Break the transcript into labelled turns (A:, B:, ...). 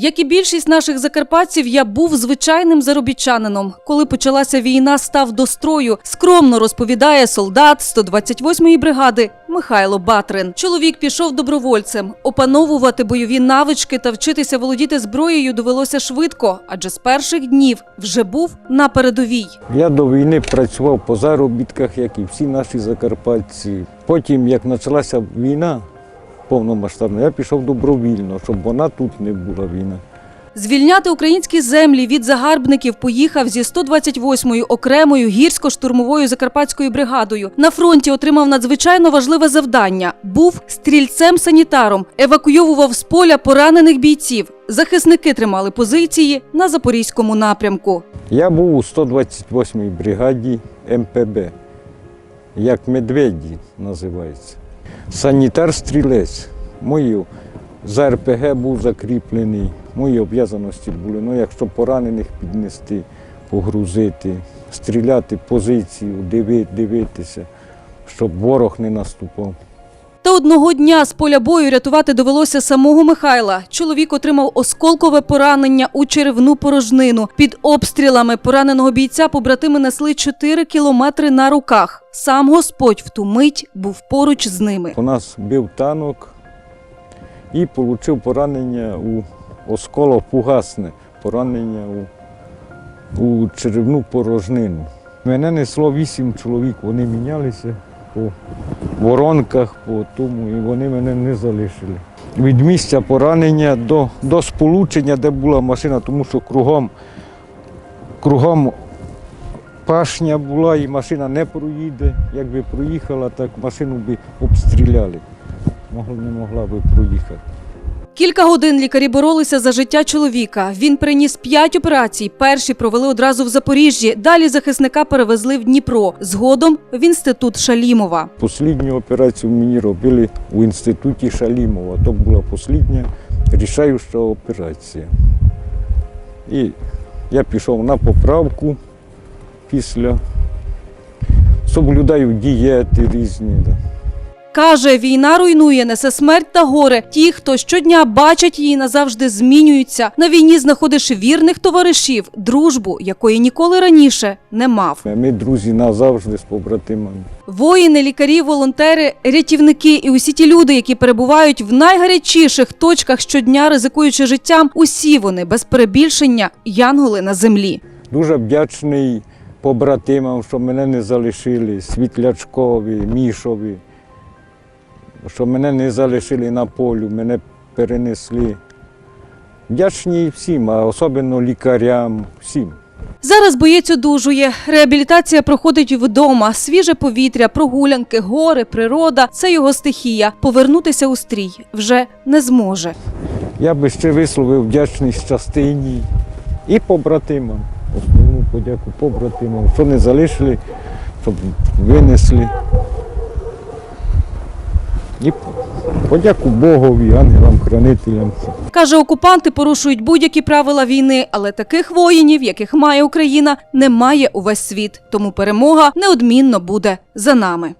A: Як і більшість наших закарпатців, я був звичайним заробітчанином. Коли почалася війна, став до строю. Скромно розповідає солдат 128-ї бригади Михайло Батрин. Чоловік пішов добровольцем. Опановувати бойові навички та вчитися володіти зброєю довелося швидко, адже з перших днів вже був на передовій.
B: Я до війни працював по заробітках, як і всі наші закарпатці. Потім, як почалася війна повномасштабна, я пішов добровільно, щоб вона тут не була війна.
A: Звільняти українські землі від загарбників поїхав зі 128-ю окремою гірсько-штурмовою закарпатською бригадою. На фронті отримав надзвичайно важливе завдання. Був стрільцем-санітаром, евакуйовував з поля поранених бійців. Захисники тримали позиції на запорізькому напрямку.
B: Я був у 128-й бригаді МПБ, як медведі називається. Санітар-стрілець. Мої за РПГ був закріплений, мої обв'язаності були. Ну, якщо поранених піднести, погрузити, стріляти позицію, диви- дивитися, щоб ворог не наступав.
A: Одного дня з поля бою рятувати довелося самого Михайла. Чоловік отримав осколкове поранення у черевну порожнину. Під обстрілами пораненого бійця побратими несли 4 кілометри на руках. Сам Господь в ту мить був поруч з ними.
B: У нас бив танок і отримав поранення у осколок фугасне, поранення у, у черевну порожнину. Мене несло вісім чоловік, вони мінялися воронках, по тому, і вони мене не залишили. Від місця поранення до, до сполучення, де була машина, тому що кругом, кругом пашня була і машина не проїде. Якби проїхала, так машину б обстріляли. Могла, не могла би проїхати.
A: Кілька годин лікарі боролися за життя чоловіка. Він приніс п'ять операцій. Перші провели одразу в Запоріжжі. Далі захисника перевезли в Дніпро. Згодом в інститут Шалімова.
B: Послідню операцію мені робили у інституті Шалімова. То була послідня рішаюча операція. І я пішов на поправку після. Соблюдаю дієти різні. Да.
A: Каже, війна руйнує, несе смерть та горе. Ті, хто щодня бачать її, назавжди змінюються. На війні знаходиш вірних товаришів, дружбу, якої ніколи раніше не мав.
B: Ми друзі назавжди з побратимами.
A: Воїни, лікарі, волонтери, рятівники і усі ті люди, які перебувають в найгарячіших точках щодня, ризикуючи життям, усі вони без перебільшення янголи на землі.
B: Дуже вдячний побратимам, що мене не залишили, Світлячкові, Мішові, що мене не залишили на полю, мене перенесли. Вдячний всім, а особливо лікарям, всім.
A: Зараз боєць одужує. Реабілітація проходить вдома. Свіже повітря, прогулянки, гори, природа це його стихія. Повернутися у стрій вже не зможе.
B: Я би ще висловив вдячність частині і побратимам. Основну подяку побратимам, що не залишили, щоб винесли. І подяку Богові, ангелам-хранителям.
A: Каже, окупанти порушують будь-які правила війни, але таких воїнів, яких має Україна, немає увесь світ. Тому перемога неодмінно буде за нами.